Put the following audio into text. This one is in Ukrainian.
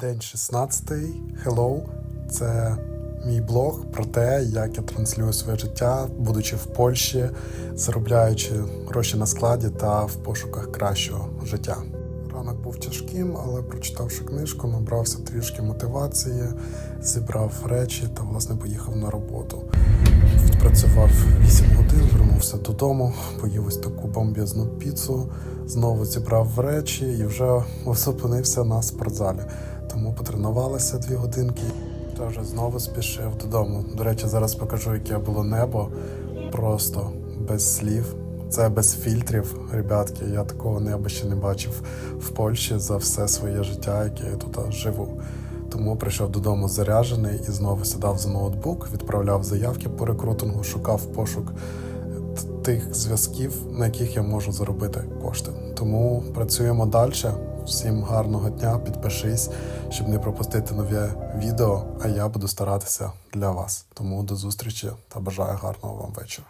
День 16. Hello. Це мій блог про те, як я транслюю своє життя, будучи в Польщі, заробляючи гроші на складі та в пошуках кращого життя. Ранок був тяжким, але прочитавши книжку, набрався трішки мотивації, зібрав речі та власне поїхав на роботу. Відпрацював 8 годин, вернувся додому, поїв ось таку бомбезну піцу, знову зібрав речі і вже зупинився на спортзалі. Тому потренувалися дві годинки та вже знову спішив додому. До речі, зараз покажу, яке було небо. Просто без слів. Це без фільтрів, ребятки. Я такого неба ще не бачив в Польщі за все своє життя, яке я тут живу. Тому прийшов додому заряджений і знову сідав за ноутбук, відправляв заявки по рекрутингу, шукав пошук тих зв'язків, на яких я можу заробити кошти. Тому працюємо далі. Всім гарного дня, підпишись, щоб не пропустити нове відео. А я буду старатися для вас. Тому до зустрічі та бажаю гарного вам вечора.